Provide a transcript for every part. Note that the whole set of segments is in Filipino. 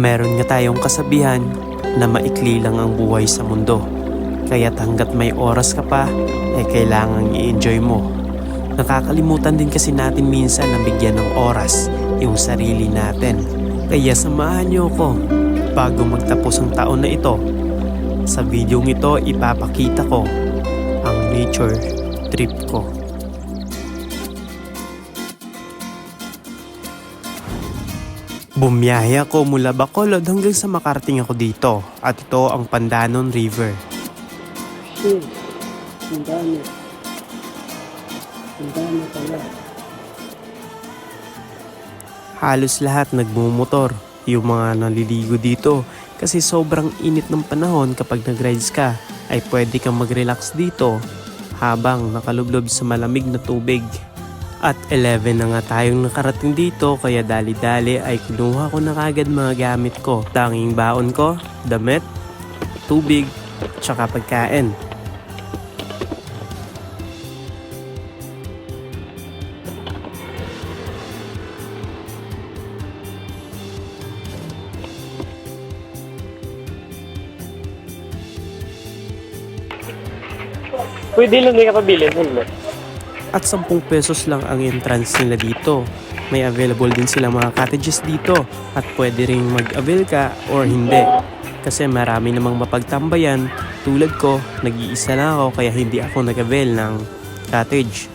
Meron nga tayong kasabihan na maikli lang ang buhay sa mundo. Kaya't hanggat may oras ka pa, ay kailangang i-enjoy mo. Nakakalimutan din kasi natin minsan na bigyan ng oras yung sarili natin. Kaya samahan niyo ko bago magtapos ang taon na ito. Sa videong ito, ipapakita ko ang nature trip ko. Bumiyahe ako mula Bacolod hanggang sa makarating ako dito at ito ang Pandanon River. Hmm. Ang dami pala. Halos lahat nagmumotor, yung mga naliligo dito kasi sobrang init ng panahon kapag nag-rides ka ay pwede kang mag-relax dito habang nakalublob sa malamig na tubig. At 11 na nga tayong nakarating dito kaya dali-dali ay kinuha ko na kagad mga gamit ko. Tanging baon ko, damit, tubig, tsaka pagkain. Pwede lang hindi ka pabili. Helmet. At 10 pesos lang ang entrance nila dito. May available din sila mga cottages dito at pwede ring mag-avail ka or hindi. Kasi marami namang mapagtambayan tulad ko, nag-iisa lang ako kaya hindi ako nag-avail ng cottage.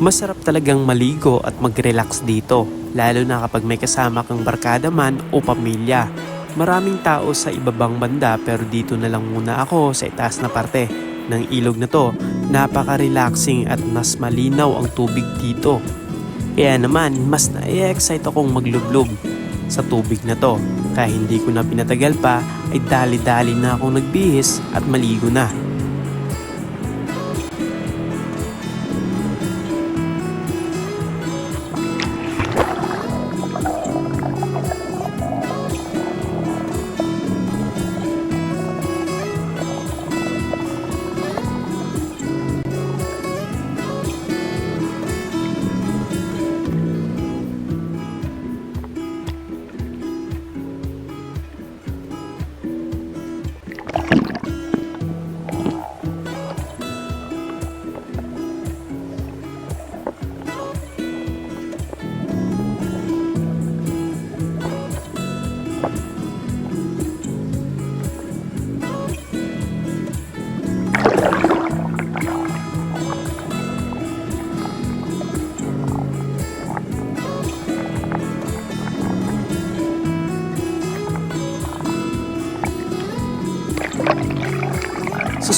Masarap talagang maligo at mag-relax dito, lalo na kapag may kasama kang barkada man o pamilya. Maraming tao sa ibabang banda pero dito na lang muna ako sa itaas na parte ng ilog na to. Napaka-relaxing at mas malinaw ang tubig dito. Kaya naman, mas na-excite akong maglublob sa tubig na to. Kaya hindi ko na pinatagal pa ay dali-dali na akong nagbihis at maligo na.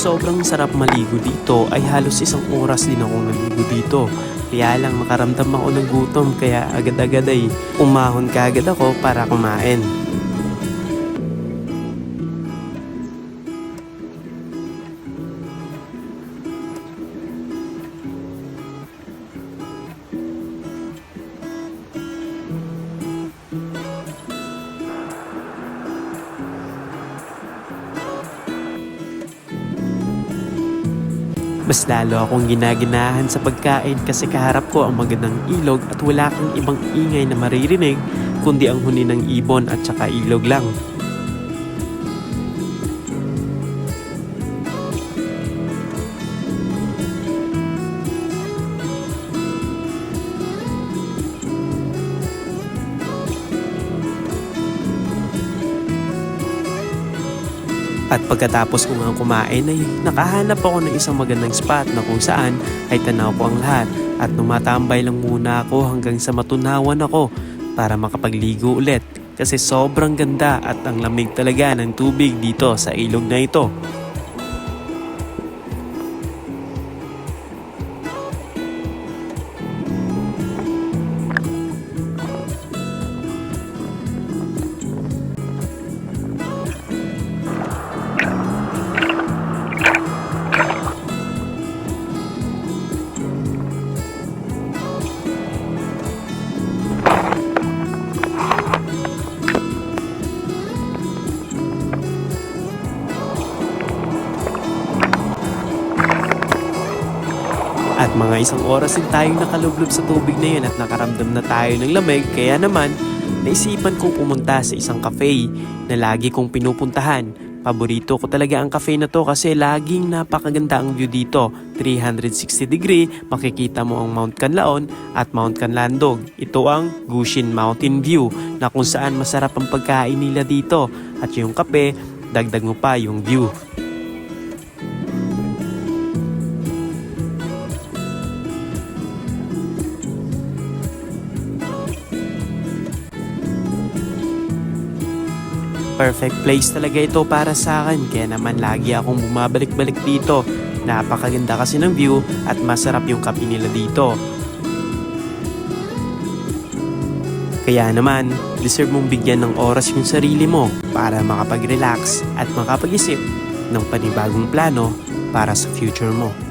Sobrang sarap maligo dito ay halos isang oras din akong naligo dito. Kaya lang makaramdam ako ng gutom kaya agad-agad ay umahon kaagad ako para kumain. Mas lalo akong ginaginahan sa pagkain kasi kaharap ko ang magandang ilog at wala kang ibang ingay na maririnig kundi ang huni ng ibon at saka ilog lang. At pagkatapos ko nga kumain ay nakahanap ako ng isang magandang spot na kung saan ay tanaw ko ang lahat at numatambay lang muna ako hanggang sa matunawan ako para makapagligo ulit kasi sobrang ganda at ang lamig talaga ng tubig dito sa ilog na ito. Mga isang oras din tayong nakalublob sa tubig na yun at nakaramdam na tayo ng lamig kaya naman naisipan kong pumunta sa isang cafe na lagi kong pinupuntahan. Paborito ko talaga ang cafe na to kasi laging napakaganda ang view dito. 360 degree, makikita mo ang Mount Canlaon at Mount Canlandog. Ito ang Gushin Mountain View na kung saan masarap ang pagkain nila dito. At yung kape, dagdag mo pa yung view. Perfect place talaga ito para sa akin kaya naman lagi akong bumabalik-balik dito. Napakaganda kasi ng view at masarap yung kape nila dito. Kaya naman, deserve mong bigyan ng oras yung sarili mo para makapag-relax at makapag-isip ng panibagong plano para sa future mo.